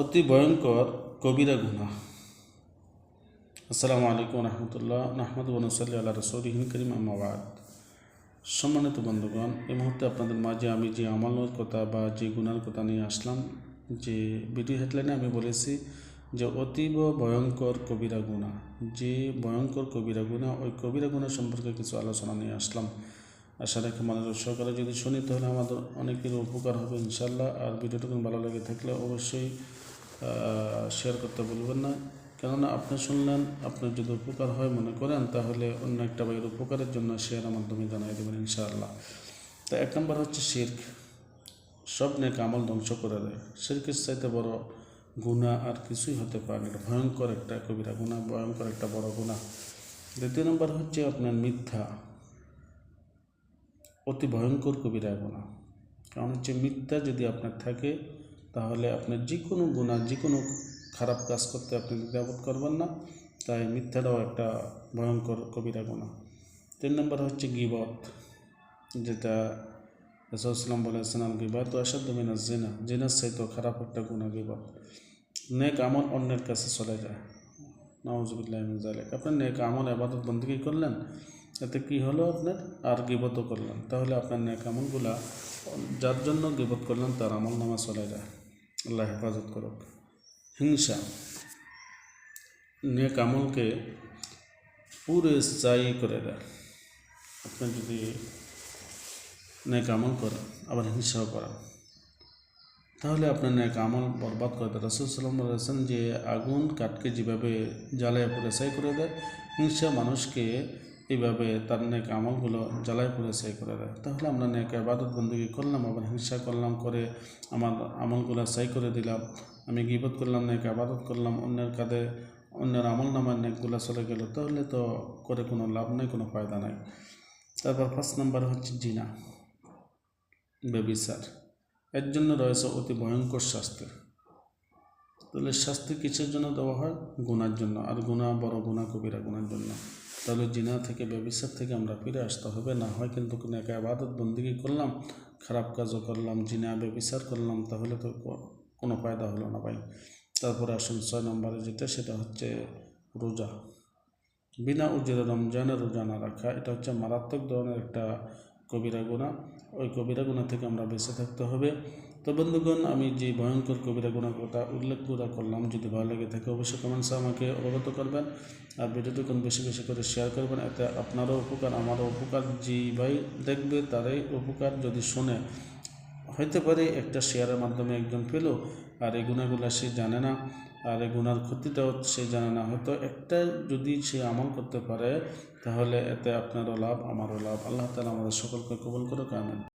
অতি ভয়ঙ্কর কবিরা গুণা আসসালামু আলাইকুম রহমতুল্লাহ। নাহমদ বনসাল্লি আল্লাহ রসৌরিহিন করিম আমাবাদ সম্মানিত বন্ধুগণ, এই মুহূর্তে আপনাদের মাঝে আমি যে আমলের কথা বা যে গুণার কথা নিয়ে আসলাম, যে ভিডিও হেডলাইনে আমি বলেছি যে অতীব ভয়ঙ্কর কবিরা গুণা যে ভয়ঙ্কর কবিরা গুণা ওই কবিরা গুণা সম্পর্কে কিছু আলোচনা নিয়ে আসলাম। আশা রাখি মানুষের সকালে যদি শুনি, তাহলে আমাদের অনেকের উপকার হবে ইনশাল্লাহ আর ভিডিওটুকু ভালো লেগে থাকলে অবশ্যই শেয়ার করতে বলবেন না। কেননা আপনি শুনলেন আপনার যদি উপকার হয় মনে করেন, তাহলে অন্য একটা ভাইয়ের উপকারের জন্য শেয়ারের মাধ্যমে জানাই দেবেন ইনশাআল্লাহ। তো এক নম্বর হচ্ছে শির্ক সব নেক আমল ধ্বংস করে দেয়। শির্কের চাইতে বড় গুণা আর কিছুই হতে পারে না। ভয়ঙ্কর একটা কবিরা গুণা ভয়ঙ্কর একটা বড় গুণা দ্বিতীয় নম্বর হচ্ছে আপনার মিথ্যা। অতি ভয়ঙ্কর কবিরা গুণা কারণ হচ্ছে মিথ্যা যদি আপনার থাকে তাহলে আপনার যে কোনো গুণা যে কোনো খারাপ কাজ করতে আপনি দ্বিধাবোধ করবেন না। তাই মিথ্যাটাও একটা ভয়ঙ্কর কবিরা গুণা। তিন নম্বর হচ্ছে গিবত, যেটা রসুলাম বলেছেন আল তো আসাদ মিনা জেনা, জেনার চাইতেও খারাপ একটা গুণা গিবত। নেক আমল অন্যের কাছে চলে যায়। নওয়াজবিল্লাহ জালেক আপনার নেক আমল আবাদত বন্দী করলেন, এতে কি হলো আপনার? আর গিবতও করলেন। তাহলে আপনার নেক আমলগুলা, যার জন্য গিবত করলেন, তার আমল নামা চলে যায়। আল্লাহ হেফাজত করুক। হিংসা, নেক আমলকে পুরো স্থায়ী করে দেয়। আপনি যদি নেক আমল করেন, আবার হিংসাও করেন, তাহলে আপনার নেক আমল বরবাদ করে দেয়। রসুল সাল্লাম বলেছেন যে আগুন কাঠকে যেভাবে জ্বালায় পুরে ছাই করে দেয়, হিংসা মানুষকে এইভাবে তার নেক আমলগুলো জ্বালায় পুরে ছাই করে দেয়। তাহলে আমরা নেক আবাদত বন্দুকি করলাম, আবার হিংসা করলাম, করে আমার আমলগুলো সাই করে দিলাম। আমি গিবত করলাম, নেক আবাদত করলাম, অন্যের কাঁধে, অন্যের আমল নামার নেকগুলো চলে গেল, তাহলে তো করে কোনো লাভ নেই, কোনো ফায়দা নাই। তারপর ফার্স্ট নাম্বার হচ্ছে জিনা, বেবিচার। এর জন্য রয়েছে অতি ভয়ঙ্কর শাস্তি। তাহলে শাস্তি কিসের জন্য দেওয়া হয়? গুণার জন্য, আর গুণা বড় গুণা কবিরা গুণার জন্য। তাহলে জিনা থেকে ব্যবিচার থেকে আমরা ফিরে আসতে হবে। না হয় কিন্তু কোনো একা আবাদত বন্দিগি করলাম, খারাপ কাজও করলাম, জিনা, ব্যবিচার করলাম, তাহলে তো কোনো ফায়দা হলো না ভাই। তারপরে আসুন ছয় নম্বরে যেটা, সেটা হচ্ছে রোজা। বিনা উজ্জ্বল রমজানের রোজা না রাখা, এটা হচ্ছে মারাত্মক ধরনের একটা কবিরা গুণা, ওই কবিরা গুণা থেকে আমরা বেঁচে থাকতে হবে। তো বন্ধুগণ, আমি যে ভয়ঙ্কর কবিরা গুণার কথা উল্লেখ করে করলাম, যদি ভালো লেগে থাকে অবশ্যই কমেন্টসে আমাকে অবগত করবেন। আর ভিডিওটুকুন বেশি বেশি করে শেয়ার করবেন, এতে আপনারও উপকার, আমারও উপকার যে ভাই দেখবে তারাই উপকার যদি শোনে। হইতে পারে একটা শেয়ারের মাধ্যমে একজন পেল, আর এই গুণাগুলো সে জানে না। আর এই গুণার ক্ষতিটাও সে জানে না, হয়তো একটা যদি সে আমল করতে পারে, তাহলে এতে আপনারও লাভ, আমারও লাভ। আল্লাহ তালা আমাদের সকলকে কবল করে আমেন।